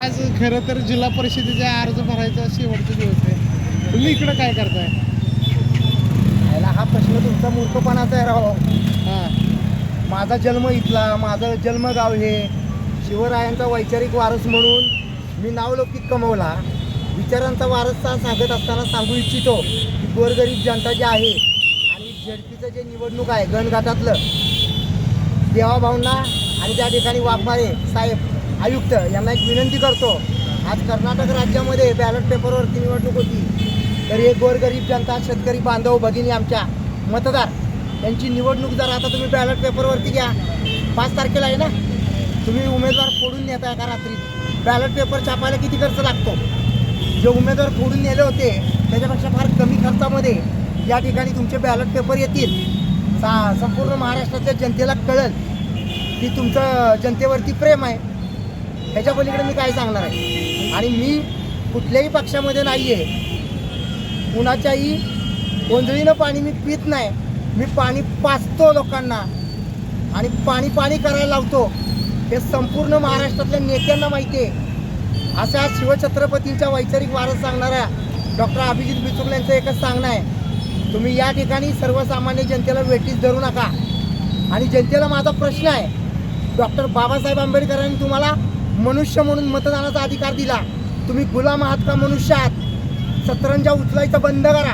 आज खरं तर जिल्हा परिषदेचा अर्ज भरायचा शेवटचा दिवस आहे. तुम्ही इकडं काय करताय? याला हा प्रश्न तुमचा मूर्खपणाचा आहे राव हां. माझा जन्म इथला माझं जन्मगाव हे शिवरायांचा वैचारिक वारस म्हणून मी नावलौकिक कमवला. विचारांचा वारसा सांगत असताना सांगू इच्छितो की गोरगरीब जनता जी आहे आणि झडपीचं जे निवडणूक आहे गणघाटातलं देवाभाऊंना आणि त्या ठिकाणी वाघमारे साहेब आयुक्त यांना एक विनंती करतो. आज कर्नाटक राज्यामध्ये बॅलेट पेपरवरती निवडणूक होती. तर एक गोरगरीब जनता शेतकरी बांधव भगिनी आमच्या मतदार यांची निवडणूक जर आता तुम्ही बॅलेट पेपरवरती घ्या. पाच तारखेला आहे ना? तुम्ही उमेदवार फोडून नेताय का रात्री बॅलेट पेपर छापायला किती खर्च लागतो? जे उमेदवार फोडून नेले होते त्याच्यापेक्षा फार कमी खर्चामध्ये या ठिकाणी तुमचे बॅलेट पेपर येतील. सा संपूर्ण महाराष्ट्रातल्या जनतेला कळेल की तुमचं जनतेवरती प्रेम आहे. ह्याच्या पलीकडे मी काय सांगणार आहे? आणि मी कुठल्याही पक्षामध्ये नाही आहे कुणाच्याही गोंधळीनं पाणी मी पित नाही. मी पाणी पाचतो लोकांना. आणि पाणी पाणी करायला लावतो. हे संपूर्ण महाराष्ट्रातल्या नेत्यांना माहिती आहे. अशा शिवछत्रपतींच्या वैचारिक वारस सांगणाऱ्या डॉक्टर अभिजित बिचुकले यांचं एकच सांगणं आहे. तुम्ही या ठिकाणी सर्वसामान्य जनतेला वेटीस धरू नका. आणि जनतेला माझा प्रश्न आहे. डॉक्टर बाबासाहेब आंबेडकरांनी तुम्हाला मनुष्य म्हणून मतदानाचा अधिकार दिला. तुम्ही गुलाम आहात का मनुष्य आहात? सतरंजा उचलायचं बंद करा.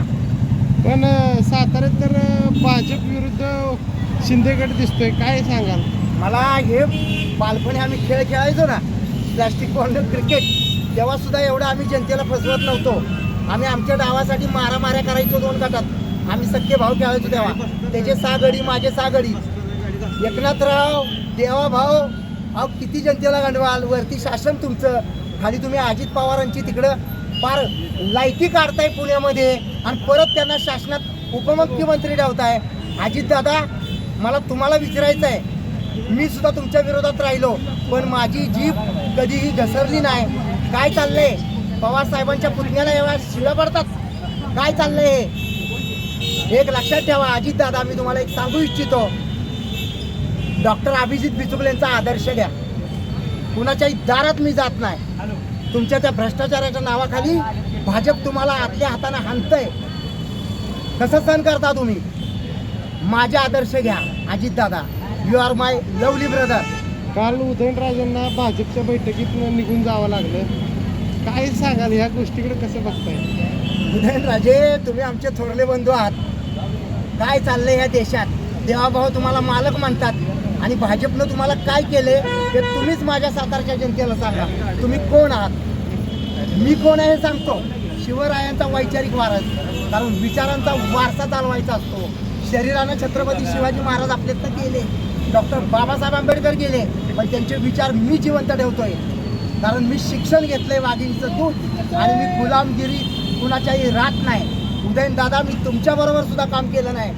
पण साताऱ्यात तर भाजप विरुद्ध शिंदेगड दिसतोय. काय सांगाल? मला हे बालपणी आम्ही खेळ खेळायचो ना प्लॅस्टिक बॉल क्रिकेट तेव्हा सुद्धा एवढं आम्ही जनतेला फसवत नव्हतो. आम्ही आमच्या डावासाठी मारामाऱ्या करायचो दोन गटात. आम्ही सख्खे भाव खेळायचो तेव्हा. त्याचे सहा गडी माझे सहा गडी. एकनाथराव देवा भाऊ अहो किती जनतेला गंडवाल वरती शासन तुमचं. खाली तुम्ही अजित पवारांची तिकडं फार लायकी काढताय पुण्यामध्ये आणि परत त्यांना शासनात उपमुख्यमंत्री ठेवताय. अजित दादा मला तुम्हाला विचारायचं आहे. मी सुद्धा तुमच्या विरोधात राहिलो पण माझी जीभ कधीही घसरली नाही. काय चाललंय? पवार साहेबांच्या पुतण्याला एवढ्या शिव्या पडतात? काय चाललंय हे? एक लक्षात ठेवा अजित दादा मी तुम्हाला एक सांगू इच्छितो. डॉक्टर अभिजित बिचुकले यांचा आदर्श घ्या. कुणाच्याही दारात मी जात नाही. तुमच्या त्या भ्रष्टाचाराच्या नावाखाली भाजप तुम्हाला आतल्या हाताने हाणतंय. कसं सहन करता तुम्ही? माझे आदर्श घ्या Ajit Dada. You are my lovely brother काल उदयनराजेंना भाजपच्या बैठकीत निघून जावं लागलं. काय सांगाल? ह्या गोष्टीकडे कसं बघताय? उदयनराजे तुम्ही आमचे थोरले बंधू आहात. काय चाललंय ह्या देशात? देवाभाऊ तुम्हाला मालक म्हणतात. आणि भाजपनं तुम्हाला काय केले ते तुम्हीच माझ्या सातारच्या जनतेला सांगा. तुम्ही कोण आहात? मी कोण आहे हे सांगतो. शिवरायांचा वैचारिक वारस. कारण विचारांचा वारसा चालवायचा असतो. शरीरानं छत्रपती शिवाजी महाराज आपल्यातनं केले डॉक्टर बाबासाहेब आंबेडकर गेले. पण त्यांचे विचार मी जिवंत ठेवतोय. कारण मी शिक्षण घेतलंय वाघिणीचं दूध. आणि मी गुलामगिरी कुणाच्याही राहत नाही. उदयन दादा मी तुमच्या बरोबर सुद्धा काम केलं नाही.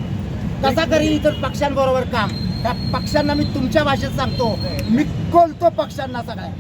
कसा करीन इतर पक्षांबरोबर काम? त्या पक्षांना मी तुमच्या भाषेत सांगतो मी कोलतो पक्षांना सगळ्या.